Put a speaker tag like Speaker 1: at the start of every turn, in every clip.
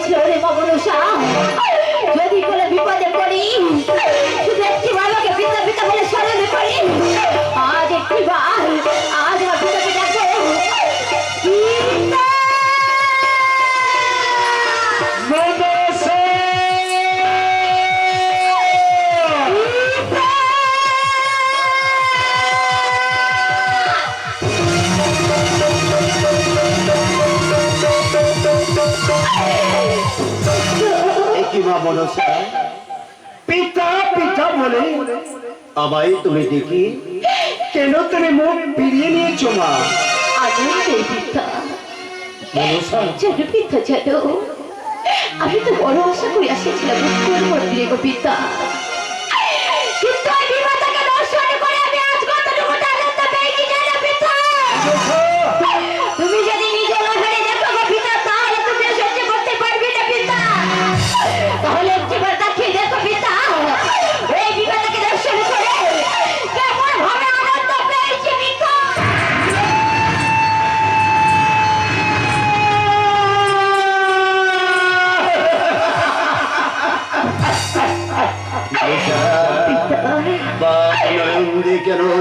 Speaker 1: হয়েছিল রে মগনসা যদি
Speaker 2: মনসা পিতা পিতা বলে আমায় তুমি দেখি কেন তুমি মুখ ফিরিয়ে নিয়েছো মা?
Speaker 1: আজ পিতা
Speaker 2: মনসা
Speaker 1: যেন পিতা যেন আমি তো বড় আশা করে আসেছিলাম মন্দিরে গো পিতা।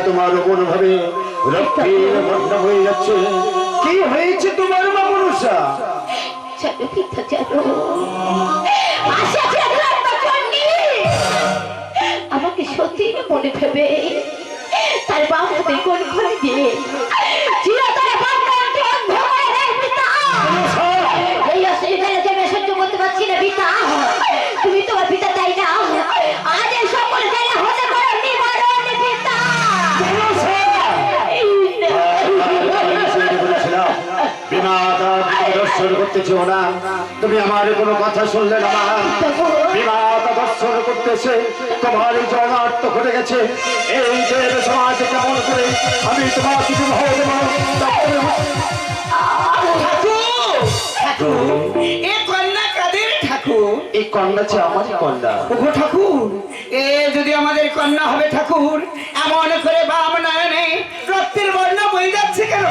Speaker 2: তোমার মন ভাবে রক্তের বর্ণ হয়ে যাচ্ছে। কি হয়েছে তোমার
Speaker 1: চন্ডী আমাকে সত্যি মনে ভেবে তার হাতে কোন ঘরে গিয়ে করতে না? তুমি
Speaker 2: আমার কোনো কথা শুনলে না বিমাতা দর্শন করতেছে তোমার এই জনার্থ ঘটে গেছে। এই যে সমাজ কেমন করে আমি তোমাকে বিবাহ দেবো
Speaker 3: ঠাকুর এ কন্যা কাদের ঠাকুর?
Speaker 2: এই কন্যা যে আমারই কন্যা।
Speaker 3: ওগো ঠাকুর এ যদি আমাদের কন্যা হবে ঠাকুর এমন করে বাম নয়নে রক্তের বর্ণ বই যাচ্ছে কেন?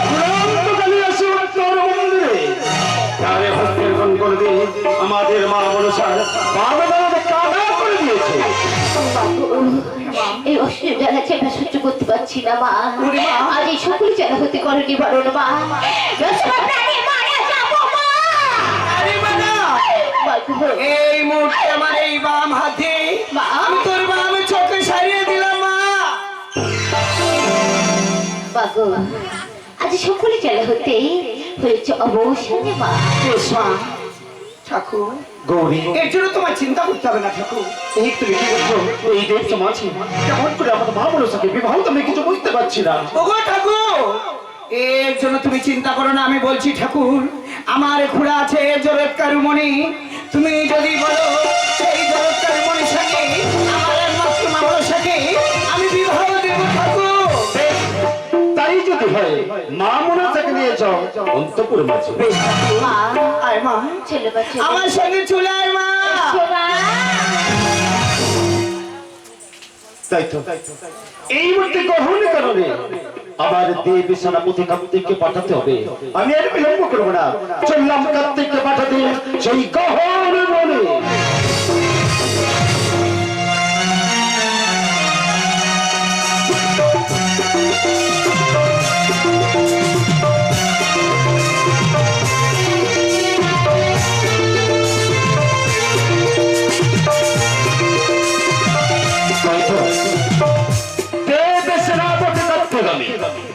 Speaker 2: মা মনসার কাদা করে দিয়েছে।
Speaker 1: এই অসুখ জ্বালা চেপে সহ্য করতে পারছি না মা। আজ এই সকল জ্বালা হতে করো নিবারণ মা।
Speaker 3: এই মুহূর্তে আমার এই বাম হাতে। আমি তোর বাম চোখে সারিয়ে দিলাম মা।
Speaker 1: আজ সকলে জ্বালা হতে হয়েছে অবসানে মা।
Speaker 3: ঠাকুর।
Speaker 2: গৌরী।
Speaker 3: এর জন্য তোমার চিন্তা করতে হবে না ঠাকুর।
Speaker 2: এই তুমি কি করছ? এই দেব সমাজ। কেমন করে আমাদের মা মনসাকে বিবাহ তো আমি কিছু বুঝতে পারছি না।
Speaker 3: ওগো ঠাকুর এর জন্য তুমি চিন্তা করো না আমি বলছি ঠাকুর আমার খুড়া আছে জরৎকার মণি তুমি যদি বলো
Speaker 2: অন্তপুর মাঝে।
Speaker 1: মা
Speaker 3: আয় মা
Speaker 1: ছেলে বা
Speaker 3: আমার সঙ্গে চলে আয় মা।
Speaker 1: মা
Speaker 2: তাই তো। এই মুহূর্তে গ্রহণ কারণে আবার দেব সেনাপতি কার্তিককে পাঠাতে হবে। আমি আর বিলম্ব করব না। চললাম কার্তিককে পাঠাতে। সেই গহন বলে।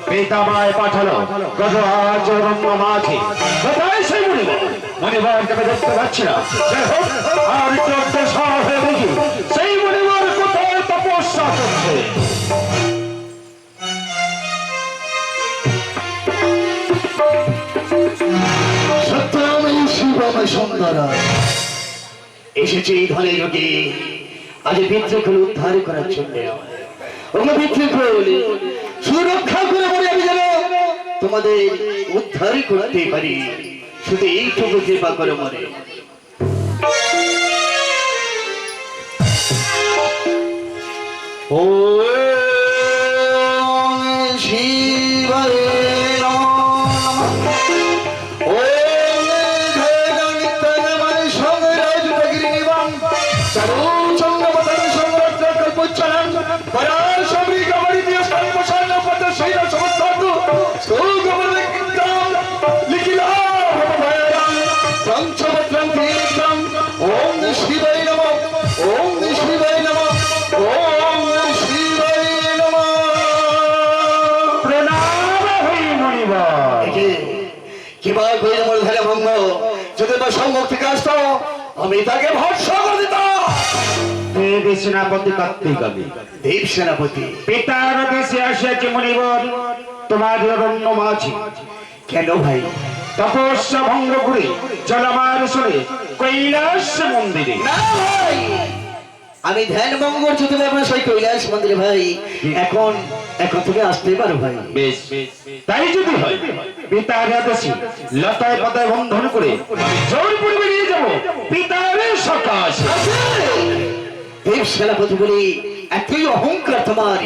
Speaker 2: পিতামায় পাঠালো গজরাজ রম্য মাঝে কোথায় সেই মনিব মনিবরকে আমি দেখতে পাচ্ছি না। আর চোদ্দ হয়ে দেখি সেই মনিবর কোথায় তপস্যা করছে?
Speaker 4: সত্যময়ী শিবময় সুন্দরা।
Speaker 2: এসেছে এই ধরনের লোকে আজ পিতৃকুল উদ্ধার করার জন্য। পিতৃকুল সুরক্ষা করে বলে আমি যেন তোমাদের উদ্ধার করতে পারি। শুধু এইটুকু কৃপা করে মনে।
Speaker 4: ও আমি তাকে ভর্ষ করে দিতাম।
Speaker 2: দেবী সেনাপতি কার্তিক আমি।
Speaker 4: দেব সেনাপতি।
Speaker 2: পিতার দেশে আসিয়াছে মনিবর তোমার অরণ্য মাঝি।
Speaker 4: কেন ভাই?
Speaker 2: তপস্যা ভঙ্গ করে জলমার সরে কৈলাস মন্দিরে।
Speaker 4: না ভাই! আমি ধ্যান ভঙ্গ করছি তুমি আপনার সেই কৈলাস মন্দিরে ভাই। এখন এখন তুমি আসতে পারো ভাই।
Speaker 2: বেশ তাই যদি হয় পিতার আদেশে লতায় পাতায় বন্ধন করে জোর পূর্বে নিয়ে যাব পিতার সকাশ।
Speaker 4: দেব সেনাপতি বলে এতই অহংকার তোমার।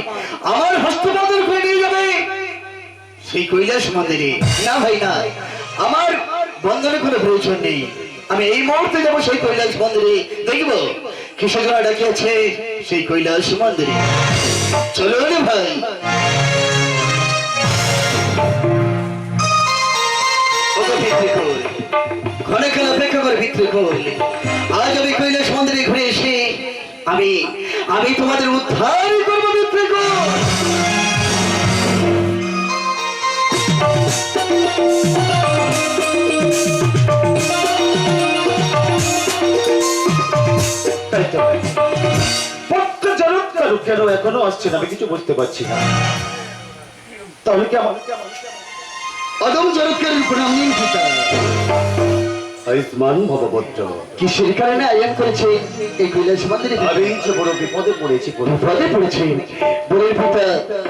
Speaker 4: আমার হস্তবদল করে নিয়ে যাবে সেই কৈলাস মন্দিরে। না ভাই না। আমার বন্ধনে কোনো প্রয়োজন নেই। আমি এই মুহূর্তে যাব সেই কৈলাস মন্দিরে। দেখব? কৃষকরা ডাকিয়েছে সেই কৈলাস মন্দিরে। চলো রে ভাই। ভিত্তি করলে আমি কৈলাস ঘুরে আমি আমি তোমাদের
Speaker 2: তো পক্ষ কেন এখনও আসছে না আমি কিছু বুঝতে পারছি না। তাহলে কি আমার
Speaker 4: অদম জরৎকার প্রণাম নিন পিতা
Speaker 2: আয়ুষ্মান ভবভদ্র
Speaker 4: কিসের কারণে আয়োজন করেছে? এই কৈলাস মন্দিরে
Speaker 2: আমি যে বড় বিপদে পড়েছি কোনো
Speaker 4: বিপদে পড়েছে। বলের পিতা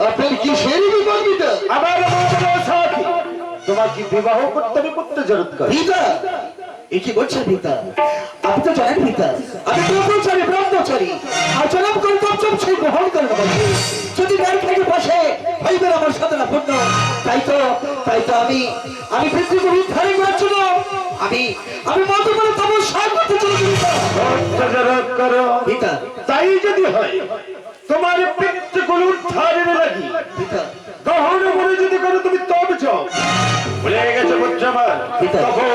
Speaker 4: আপনার কিসের বিপদ পিতা
Speaker 2: আমার বড় সাথী বিবাহ করতে হবে করতে জরুর
Speaker 4: পিতা এ কি বলছেন পিতা আপনি তো জানেন পিতা আমি ব্রহ্মচারী ব্রহ্মচারী। আচরণ কর্তব্য সেই গ্রহণ করে যদি ব্যাংক থেকে বসে হইবে আমার সাধনা পূর্ণ তাই তো তাই তো আমি আমি পৃথিবীকে উদ্ধারে করার জন্য আমি আমি মত করে তপস্যা করতে চলেছি পিতা।
Speaker 2: করো। তাই যদি হয় তোমার পিতৃকুল উদ্ধারের লাগি।
Speaker 4: পিতা।
Speaker 2: গহন মনে যদি করো তুমি তব যাও ভুলে গেছে বুঝাবার
Speaker 4: পিতা।
Speaker 2: তখন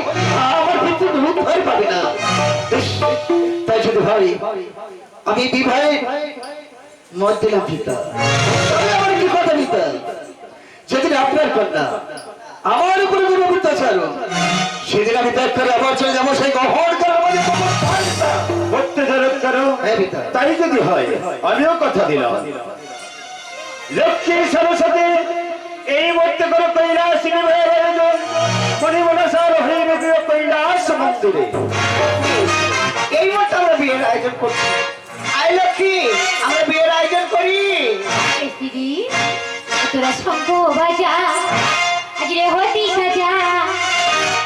Speaker 4: তাই যদি ভাই আমি বিবাহে মত দিলাম পিতা। আমার কি কথা পিতা? যেদিন আপনার কন্যা আমার উপরে কোনো অত্যাচার সেদিন আমি ত্যাগ করে আবার চলে যাব সেই গহন করে আমাদের
Speaker 2: করো।
Speaker 4: হ্যাঁ
Speaker 2: তাই যদি হয় আমিও কথা দিলাম। লক্ষ্মী সরস্বতী এই মধ্যে করো কৈলাস মণিমনসার হয়ে গেছে কৈলাস মন্দিরে।
Speaker 3: এই মতো আমরা বিয়ের আয়োজন করছি। আই লক্ষ্মী আমরা বিয়ের আয়োজন করি।
Speaker 1: দিদি তোরা শঙ্খ বাজা আজ রে হতি সাজা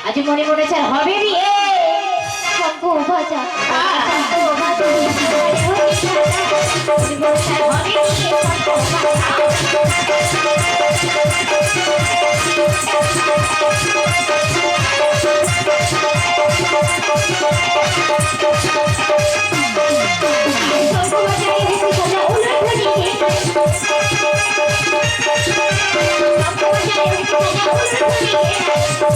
Speaker 1: আজ মনে মনে চার হবে বিয়ে। শঙ্খ বাজা শঙ্খ বাজা। আরে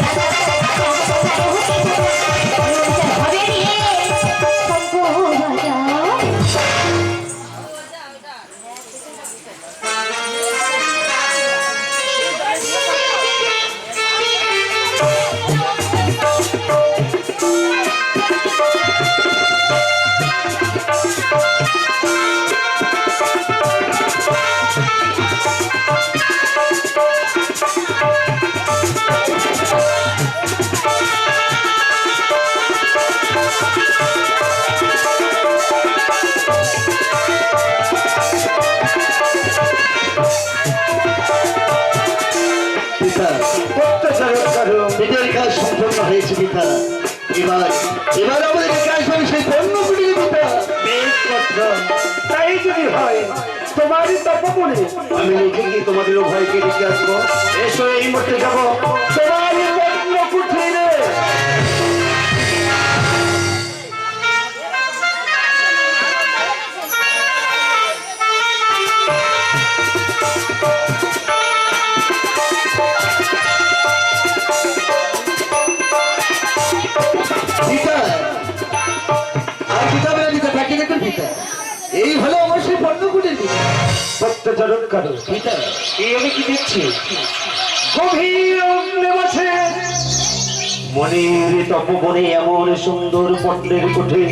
Speaker 4: পিতা এবার এবার আমাদের কাজ হবে সেই পণ্য কুটির পিতা
Speaker 2: তাই যদি হয় তোমারই তপমনে আমি নিজে গিয়ে তোমাদের ডেকে আসব। এসো এই মুহূর্তে যাব। তোমারই পণ্য কুঠিরে
Speaker 4: এই হলো আমার সেই পণ্য কুটির পিতা
Speaker 2: সত্যচারক
Speaker 4: কারও
Speaker 2: এই আমি কি দেখছি? গভীর অন্ধে বসে। মনের তপবনে এমন সুন্দর পণ্যের কুঠে।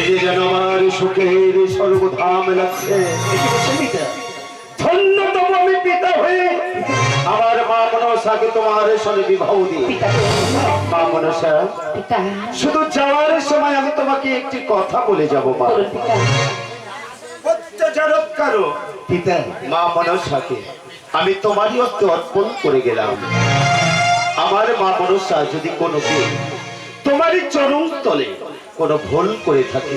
Speaker 2: এই যেন আমার সুখের সর্বধাম লাগছে। ধন্যতম আমি পিতা হয়ে মনসাকে তোমার সঙ্গে বিবাহ দিয়ে মা মনসা শুধু যাওয়ার সময় আমি তোমাকে একটি কথা বলে যাব মা। অত্যাচারক কারও?
Speaker 4: পিতা।
Speaker 2: মা মনসাকে আমি তোমারই হস্তে অর্পণ করে গেলাম। আমার মা মনসা যদি কোনো তোমারই চরম তলে কোনো ভুল করে থাকে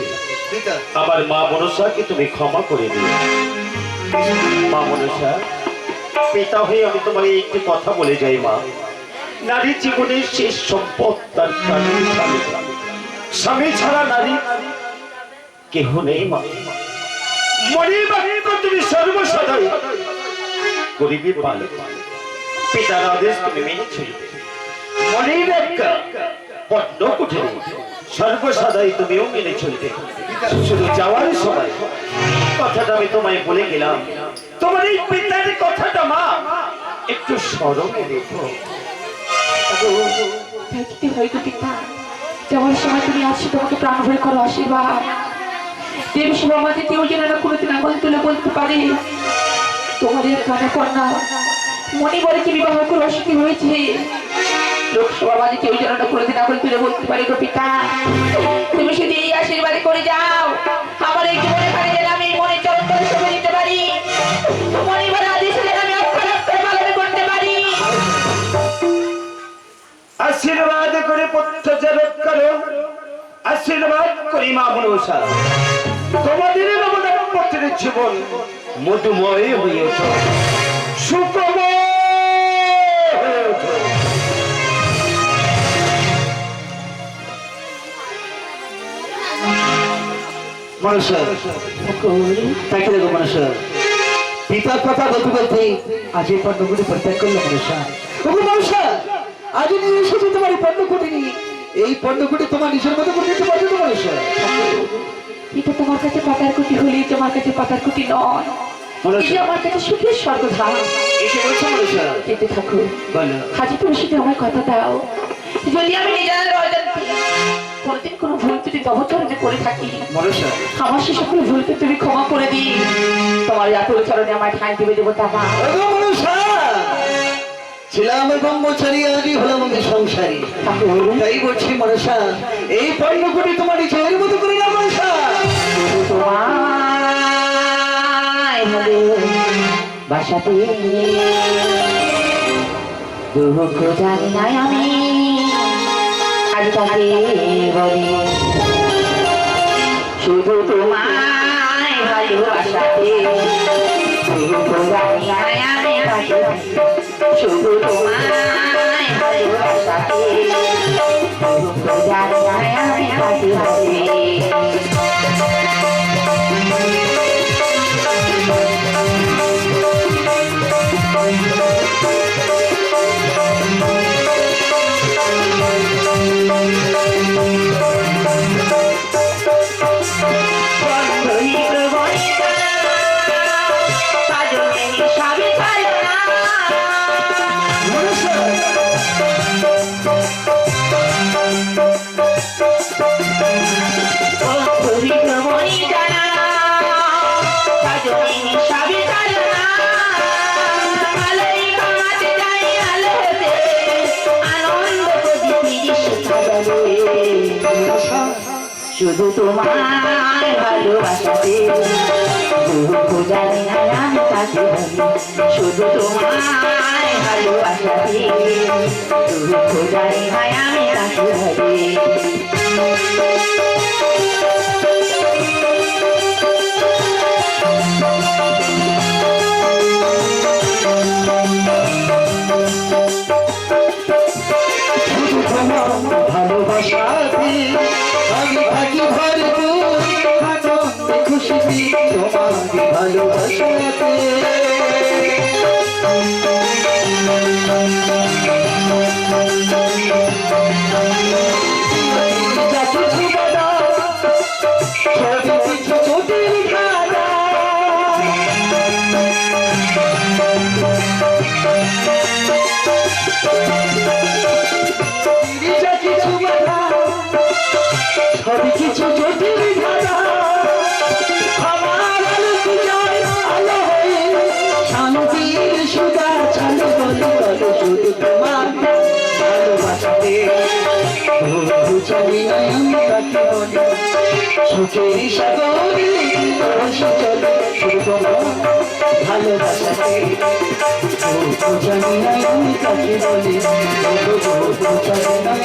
Speaker 2: আমার মা মনসাকে তুমি ক্ষমা করে দিও। মা মনসা পিতা হয়ে আমি তোমাকে একটি কথা বলে যাই, মা। নারী জীবনের শেষ সম্পদ তার স্বামী স্বামী। ছাড়া নারী কেহ নেই, মা। তুমিও চলবে। শুধু যাওয়ার সময় কথাটা আমি তোমায় বলে গেলাম। তোমার এই পিতার কথাটা মা। একটু স্মরণে রেখো।
Speaker 5: যদি হয়তো পিতা, যাওয়ার সময় তুমি আসছো তোমাকে প্রাণ ভরে করো আশীর্বাদ। দেবী সভা আমাদের কেউ যেন না কোনোদিন আঙুল তুলে বলতে পারে। এক কানে কন্যা, মনে বলে কি বিবাহ করে অসুখী হয়েছে, লোকসভা মাঝে কেউ যেন না কোনোদিন আঙুল তুলে বলতে পারে গো পিতা। তুমি শুধু এই আশীর্বাদে করে যাও। আমার এই
Speaker 2: আশীর্বাদ করে প্রত্যাচারক করো। আশীর্বাদ করি মা মনসা। তোমাদের নবদাম্পত্যের জীবন মধুময় হয়ে ওঠো। সুখময় হয়ে ওঠো।
Speaker 4: মনুষ্য তাকে দেখো মনুষ্য পিতার কথা বলতে বলতে আজ এই পণ্যগুলি পরিত্যাগ করল মনুষ্য ওগো মনুষ্য আজ নিয়ে এসেছি তোমার এই পণ্যকুটি নিয়ে এই পণ্যকুটি তোমার নিজের মতো করে নিতে পারবে তো মনুষ্য
Speaker 5: এটা তোমার কাছে পাতার কুটি হলে তোমার কাছে পাতার কুটি নয় আমার কাছে সুখের স্বর্গধাম। যেতে
Speaker 4: বলো।
Speaker 5: হাজিপুর শুধু আমার কথা দাও। যদি আমি নিজের কোনোদিন কোনো ভুল ত্রুটি অবচরণে করে থাকি আমার সে সকল ভুলকে তুমি ক্ষমা করে দিই। তোমার এত চরণে আমার ঠাঁই দেবে দেবতা মা।
Speaker 4: ছিলাম ব্রহ্মচারী আজই হলাম আমি সংসারী। তাই বলছি মনুষ্য এই পণ্যকুটি তোমার নিজের মতো করে না
Speaker 5: ভালো বাসাতে দুঃখ জানি নাই আমি। তাকে বলি শুধু তোমায় ভালোবাসাতে। শুধু তোমায় ভালোবাসাতে দুঃখ জানি শুধু তোমার ভালোবাসাতে। দুঃখ জানি না আমি তাকে শুধু তোমায় ভালোবাসাতে। দুঃখ জানি না আমি কাকে
Speaker 4: be বন্ধু চলি নাই আমি তাকে বলি সুখের সাগরে চলে তোমার ভালোবাসাতে আমি তাকে বলি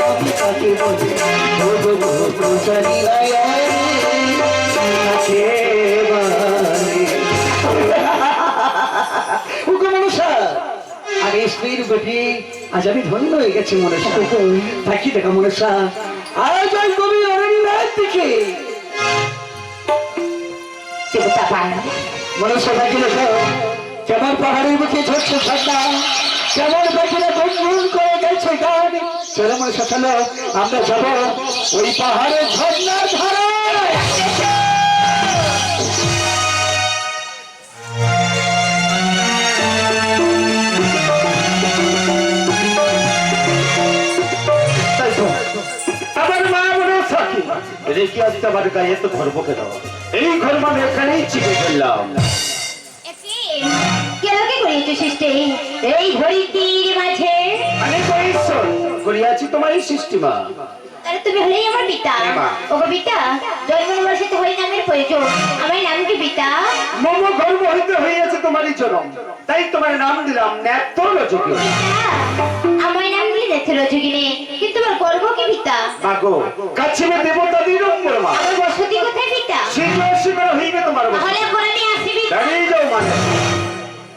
Speaker 4: আমি তাকে বলি উগো মনসা আরে স্ত্রীর বেটি আজ আমি ধন্য হয়ে গেছি মনসা। থাকি দেখা মনসা আজ ওই কবি অরণ্যের দিকে।
Speaker 5: দেবতা পায়
Speaker 4: মনসা থাকি দেখো কেমন পাহাড়ের মুখে ঝরছে ঠান্ডা কেমন পাখিরা গুনগুন করে গেছে গান। চলো চলো, আমরা যাব ওই পাহাড়ের ঝর্ণার ধারে।
Speaker 2: আমার মা মনে থাকি রেখে আজ আমার গায়ে তো গর্ব কেন এই ঘর মানে এখানেই চিপে ফেললাম।
Speaker 5: কেলাকে করিয়েছো সৃষ্টি? এই ঘড়িটির মাঝে।
Speaker 2: আমি করিয়েছো করিয়াছি তোমার এই সৃষ্টিমা।
Speaker 5: তাহলে তুমি হলেই আমার পিতা। ওগো পিতা জন্ম নেবার সাথে হই নামের প্রয়োজন। আমার নাম কি পিতা?
Speaker 2: মম গর্ব হইতে হইয়াছে তোমারই জনম। তাই তোমার নাম দিলাম ন্যাত্য রজকি
Speaker 5: দেখে রজগিনী কিন্তু আমার গর্ব কি পিতা?
Speaker 2: মাগো কাছিমে দেবতাদের মা
Speaker 5: আমার বসতি কোথায় পিতা?
Speaker 2: শীঘ্র শীঘ্র হইবে তোমার।
Speaker 5: তাহলে করে নিয়ে আসি পিতা।
Speaker 2: দাঁড়িয়ে যাও মানে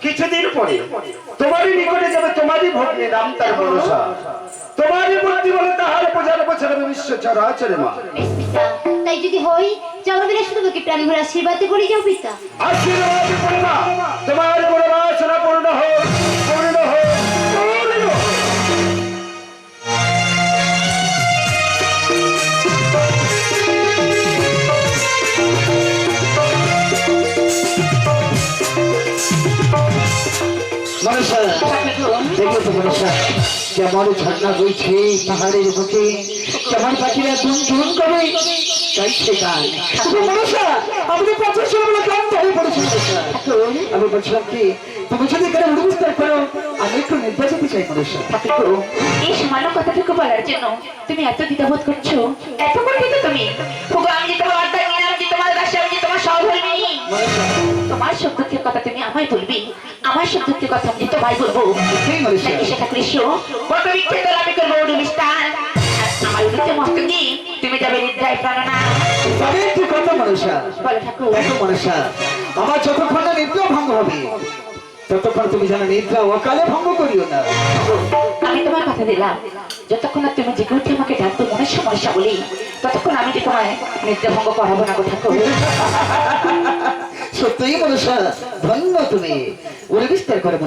Speaker 2: কিছুদিন পরে তোমারই নিকটে যাবে তোমারই ভগ্নী নাম তার ভরসা। তোমারই বুদ্ধি বলে তাহার বোঝার বোঝার বিশ্ব চরাচরে মা।
Speaker 5: তাই যদি হই জগবিরা শুধু কি প্রাণ ভরে আশীর্বাদ করে যাও পিতা।
Speaker 2: আশীর্বাদ করো না তোমার বড় বাসনা পূর্ণ হোক।
Speaker 4: মনসা কেমন ঝর্ণা বইছে পাহাড়ের বুকে কেমন পাখিরা ধুম ধুম করে গাইছে গান। মনসা আমাদের পথের সময় ক্লান্ত পড়েছে? আমি বলছিলাম কি তুমি যদি এখানে উড়বিস্তার করো আমি একটু নির্বাচিত চাই মনসা
Speaker 5: ঠাকুর এই সামান্য কথাটুকু বলার জন্য তুমি এত দ্বিধাবোধ করছ? এত গর্বিত তুমি? আমি যে তোমার আমি যে তোমার দাসী আমি যে তোমার সহধর্মিণী তোমার সব দুঃখের কথা তুমি আমায় বলবি আমার সব দুঃখের কথা আমি তোমায় বলব।
Speaker 4: ঠিক মনসা
Speaker 5: তাই সেটা কৃষ্ণ? কত বিক্ষেপ আমি করব অনুষ্ঠান আমার উদ্দেশ্যে মস্তকি তুমি যাবে নিদ্রায় প্রাণনা।
Speaker 4: মনসা? দেখো মনসা? আমার যতক্ষণ না নিদ্রা ভঙ্গ হবে ততক্ষণ তুমি যেন নিদ্রা অকালে ভঙ্গ করিও না।
Speaker 5: আমি তোমার কথা দিলাম। যতক্ষণ না তুমি জেগে উঠে আমাকে ডাকতো মনের সমস্যা বলি ততক্ষণ আমি যে তোমায় নিদ্রা ভঙ্গ করাবো না গো ঠাকুর
Speaker 4: সত্যই মনসা ধন্য তুমি। ওরে বিস্তার করে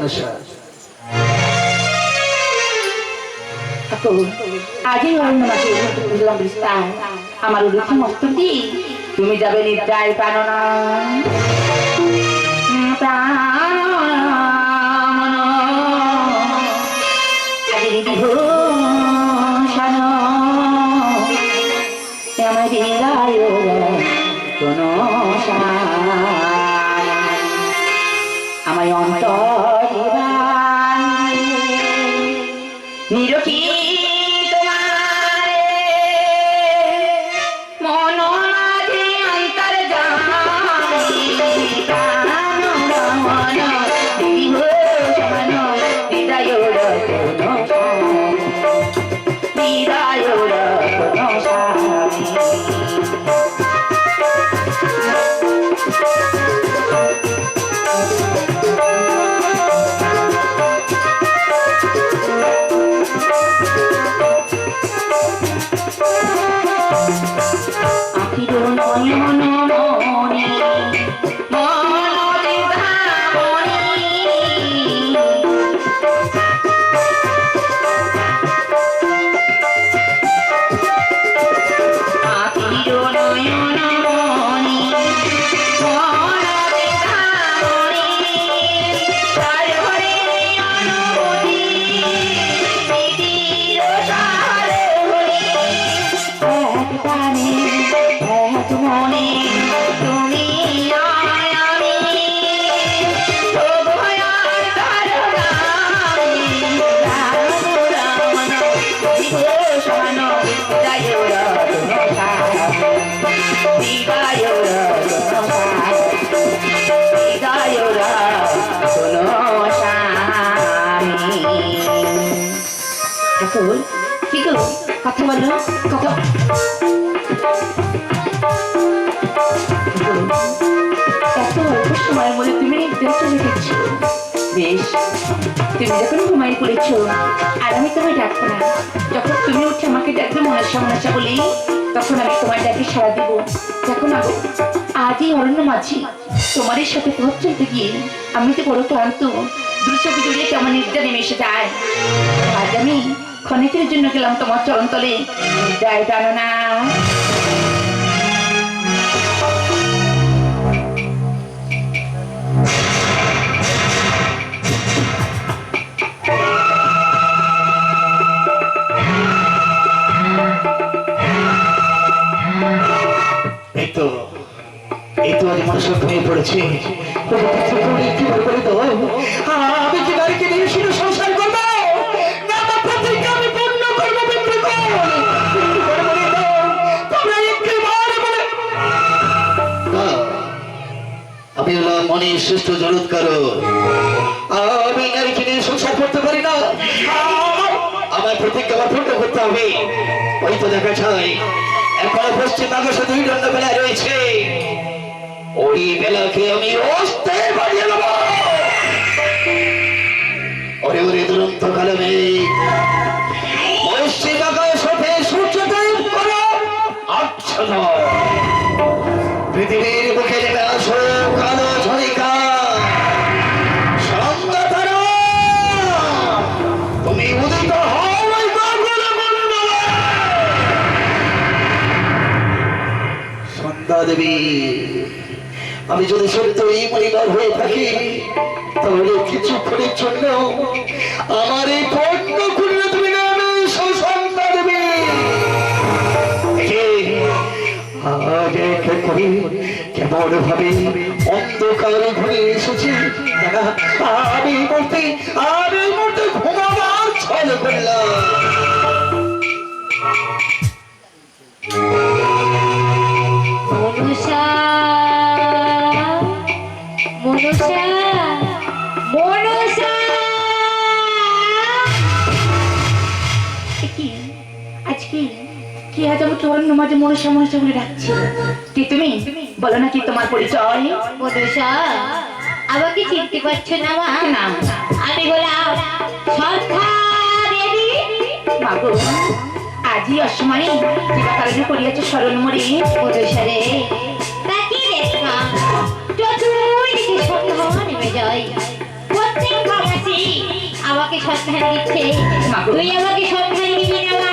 Speaker 5: অরণ্য মাসে বুঝলাম বিস্তার। আমার উলুখি মস্তকি তুমি যাবে নিদ্রায় প্রাণনা বিভূষণ কথা আমি তোমায় ডাকে সাড়া দিব। দেখো গো, অরণ্য মাঝি তোমাদের সাথে পথ গিয়ে আমি তো বড় ক্লান্ত দ্রুত জড়িয়ে কেমন নিদ্রা নেমে এসে যায়। আজ আমি ক্ষণিকের জন্য গেলাম তোমার চরণ তলে জয় জানো না।
Speaker 4: এই তো আজ মানুষ ঘুমিয়ে পড়েছে। আমি হলাম মনের শ্রেষ্ঠ জগৎকার আমি নারীকে নিয়ে সংসার করতে পারি না। আমার- প্রতিজ্ঞা পূর্ণ করতে হবে। ওই তো দেখা যায় এখন পশ্চিম আকাশে দুই দণ্ড বেলায় রয়েছে। ওই বেলাকে আমি অস্তে বাড়িয়ে দেবো। ওরে ওরে দুরন্ত কালমে। পশ্চিম আকাশ সূর্যদেব করো। আচ্ছা পৃথিবীর দেবী। আমি যদি সত্যই পরিবার হয়ে থাকি, তাহলে কিছুক্ষণের জন্য আমার এই পণ্য খুললে তুমি ঘুরে আমি এই মুহূর্তে আমি এই মুহূর্তে ঘুমাবার করলাম।
Speaker 5: মনুষা মনুষা এ কি? আজকে কি আজ আমি তোর মাঝে মনুষা মনুষা বলে ডাকছি? কি তুমি? বলো না কি তোমার পরিচয়?
Speaker 1: মনুষা আমাকে চিনতে পারছ না মা? আমি বললাম সন্ধ্যা দেবী।
Speaker 5: মাগো আজই অসময়ে কিবা কারণে করিয়াছে স্মরণ মরি
Speaker 1: মনুষা রে তাকিয়ে দেখ চতুর্দিকে সন্ধ্যা নেমে যায় প্রত্যেক ভাবাসী আমাকে সন্ধান দিচ্ছে। তুই আমাকে সন্ধান দিবি না মা।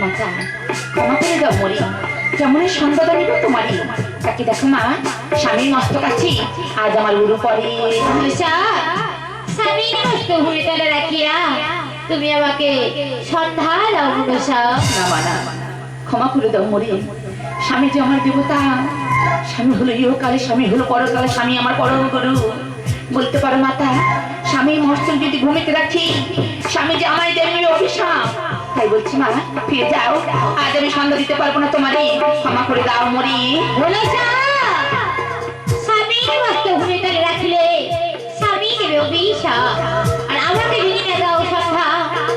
Speaker 5: মাতা ক্ষমা করে দাও মরি। যেমনের সন্ধ্যা নিব তোমারই। তাকে দেখো মা স্বামীর মস্তক আছি আজ আমার উরু পরে।
Speaker 1: মনুষা স্বামীর হয়ে তারা রাখিয়া তুমি আমাকে সন্ধ্যা দাও মনুষা
Speaker 5: না মানা ক্ষমা করে দাও মরি স্বামী যে আমার দেবতা স্বামী হলো ইহকালে স্বামী হলো পরকালে স্বামী আমার পরম গুরু। বলতে পারো মাতা স্বামীর মস্তক যদি ঘুমিতে রাখি স্বামী যে আমায় দেবে অভিশাপ। তাই বলছি মা ফিরে যাও। আজ আমি সন্ধ্যা দিতে পারব না তোমারই। ক্ষমা করে দাও মরি
Speaker 1: স্বামীর কষ্ট হয়ে তারা রাখলে স্বামী দেবে অভিশাপ। আর আমাকে না দাও।